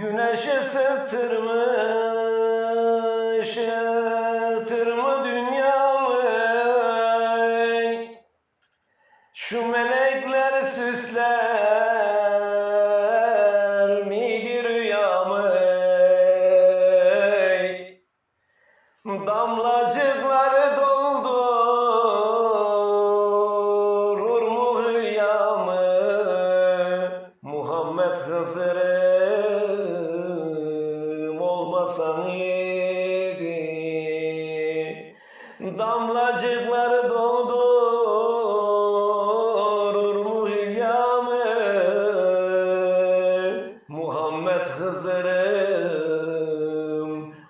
Güneş ısıtırmış, ısıtır mı dünyamı? Şu melekler süsler miydi rüyamı? Damlacıkları doldurur mu hülyamı? Muhammed Hızır'ım olmasan iyiydi. Damlacıkları doldurur hülyamı? Muhammed Hızır'ım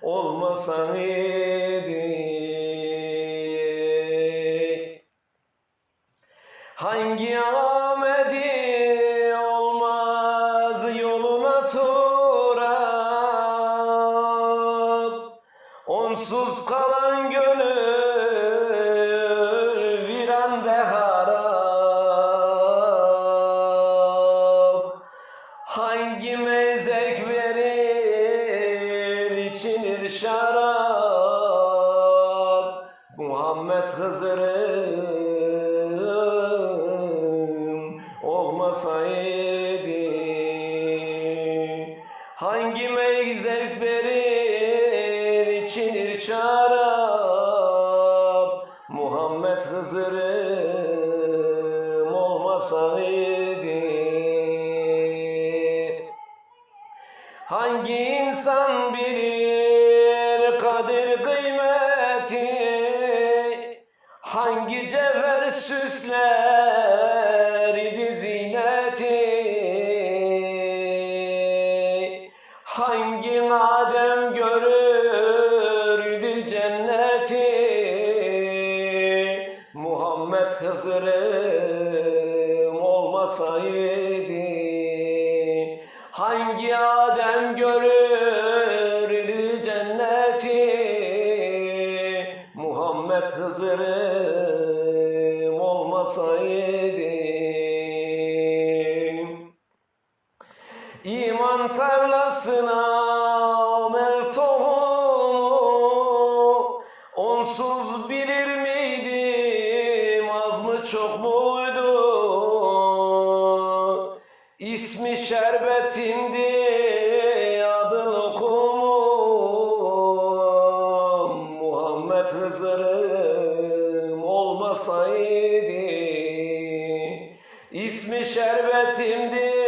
olmasan. Hangi amedi olmaz yoluna turap Onsuz kalan gönül viran ve harap. Hangi mezek verir içinir şarap Muhammed Hızır'ım olmasaydı Hangi şarap Muhammed Hızır'ım olmasaydı Hangi insan bilir kadir kıymeti? Hangi cevher süsler idi zineti? Hangi madem görürdü Muhammed Hızır'ım olmasaydı Hangi Adem görürdü cenneti? Muhammed Hızır'ım olmasaydı İman tarlasına çok muydu? İsmi şerbetimdi adı lokumum Muhammed Hızır'ım olmasaydı İsmi şerbetimdi